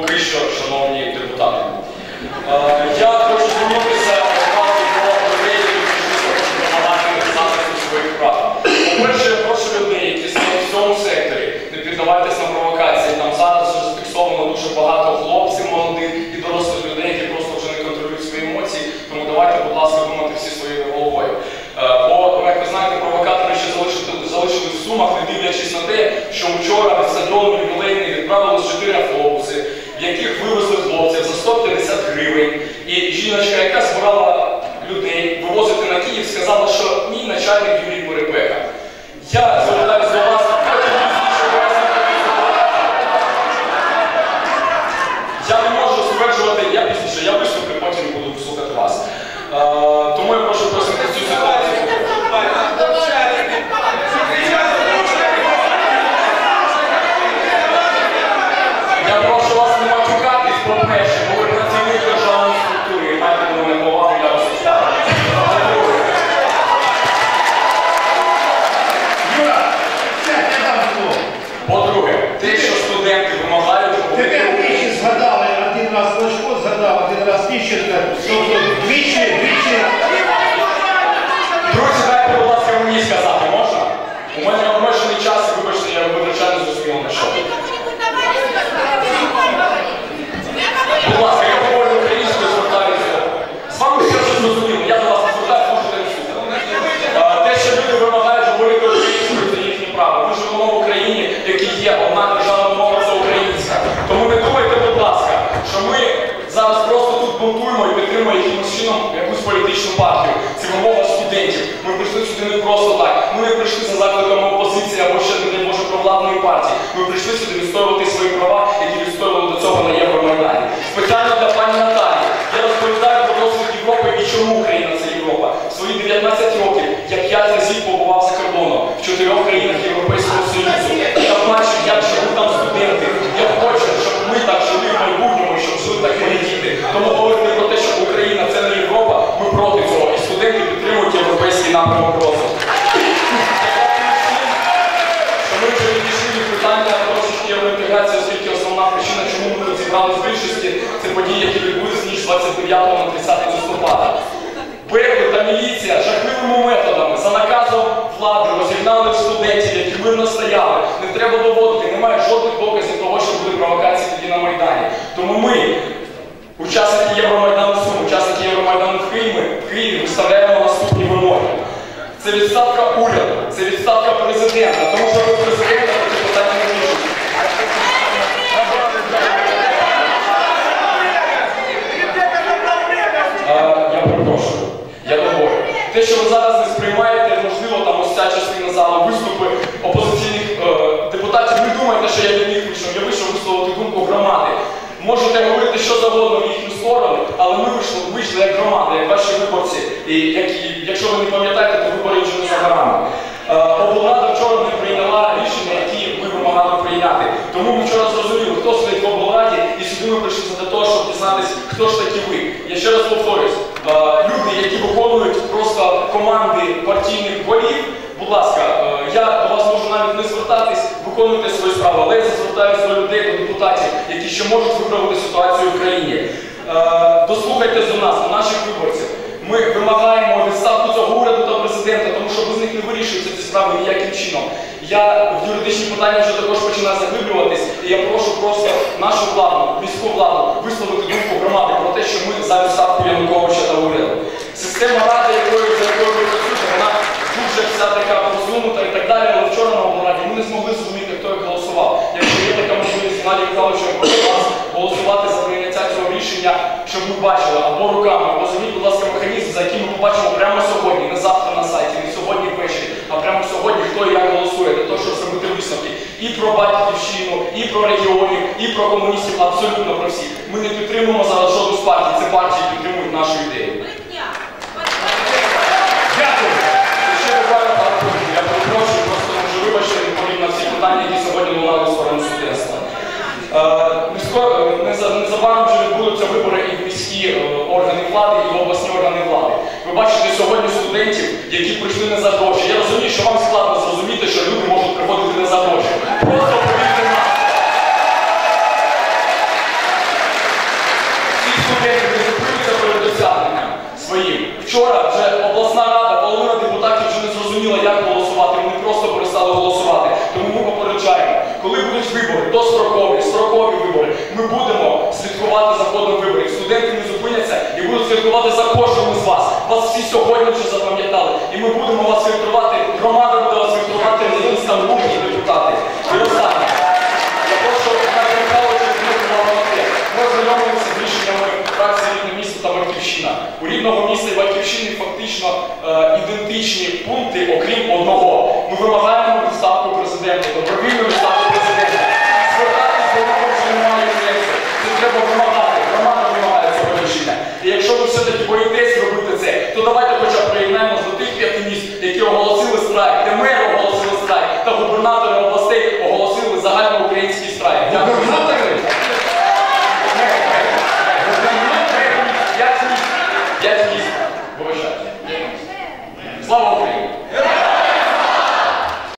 поки що, шановні депутати. Е, Я хочу звернутися одразу до людей, які хочуть допомагати захисту своїх прав. По-перше, я прошу людей, які стоять в цьому секторі, не піддавайтесь на провокації. Там зараз вже зафіксовано дуже багато хлопців молодих і дорослих людей, які просто вже не контролюють свої емоції. Тому давайте, будь ласка, думати всі своєю головою. Е, Бо, як ви знаєте, провокатори ще залишили, залишились в сумах, не дивлячись на те, що вчора в стадіон ювілейний відправилось 4 автобуси, в яких вивезли хлопців за 150 гривень. І жіночка, яка збирала людей вивозити на Київ, сказала, що мій начальник Юрій Перепека. Я звертаюся до вас, işitler. Çok zor. Підтримуємо якимось чином якусь політичну партію. Це вимога студентів. Ми прийшли сюди не просто так. Ми не прийшли за закликами опозиції або ще не дай Боже провладної партії. Ми прийшли сюди відстоювати свої права, які відстоювали до цього на Євромайдані. Спеціально для пані Наталі. Я розповідаю про досвід Європи і чому Україна це Європа. В свої 19 років я 5 разів побував за кордоном в чотирьох країнах Європейського Союзу. Я бачив, як ми в більшості, це події, які відбулись ніж 29 на 30 листопада. Пекли та міліція жахливими методами за наказом влади розігнали студентів, які мирно стояли. Не треба доводити, немає жодних доказів того, що були провокації тоді на Майдані. Тому ми, учасники Євромайдану Сум, учасники Євромайдану в Києві, в Києві виставляємо наступні вимоги. Це відставка уряду, це відставка президента, тому що без президента такі питання не вирішують. Е, Я перепрошую. Говорю. Те, що ви зараз не сприймаєте, можливо, там ось ця частина залу, виступи опозиційних е, депутатів, не думайте, що я від них вийшов. Я вийшов висловити думку громади. Можете говорити що завгодно в їхню сторону, але ми вийшли, вийшли як громада, як ваші виборці. І які, якщо ви не пам'ятаєте, то вибори вже не за горами. Е, облрада вчора не прийняла рішення, які ми вимагали прийняти. Тому ми вчора зрозуміли, хто стоїть в облраді, і сюди ми прийшли для того, щоб дізнатися, хто ж такі ви. Я ще раз повторюсь, люди, які виконують просто команди партійних голів, будь ласка, е, я до вас можу навіть не звертатись, виконуйте свої справи, але я звертаюся до людей, до депутатів, які ще можуть виправити ситуацію в країні. Е, Дослухайтесь до нас, до наших виборців. Ми вимагаємо відставку цього уряду та президента, тому що без них не вирішуються ці справи ніяким чином. Я в юридичні питання вже також починаю заглиблюватись, і я прошу просто нашу владу, міську владу, висловити думку громади про те, що ми за Януковича та уряду. Система ради, якою за якою ви працюєте, вона дуже вся така розсунута і так далі, але вчора на облраді ми не змогли зрозуміти, хто як голосував. Якщо є така можливість, Геннадій Михайлович, я прошу вас голосувати за прийняття цього рішення, щоб ми бачили або руками, або зробіть, будь ласка, механізм, за яким ми побачимо прямо сьогодні, не завтра на сайті, не сьогодні ввечері, а прямо сьогодні, хто і як голосує, для того, щоб зробити висновки і про батьківщину, і про регіонів, і про комуністів, абсолютно про всіх. Ми не підтримуємо зараз жодну з партій, це партії підтримують нашу ідею. Ви бачите сьогодні студентів, які прийшли не за гроші. Я розумію, що вам складно зрозуміти, що люди можуть приходити не за гроші. Просто повірте нас. Всі студенти не зупиняться перед досягненням своїм. Вчора вже обласна рада, половина депутатів вже не зрозуміла, як голосувати. Вони просто перестали голосувати. Тому ми попереджаємо коли будуть вибори, дострокові, строкові вибори, ми будемо слідкувати за ходом виборів. Студенти не зупиняться і будуть слідкувати за кожним із вас. Вас всі сьогодні вже запам'ятали. І ми будемо вас фільтрувати, громада буде вас фільтрувати на містам і депутати. І останнє. Я прошу Михайловича те. Ми ознайомилися з рішеннями фракції рідне місто та Батьківщина. У рідного міста і Батьківщини фактично е, ідентичні пункти, окрім одного.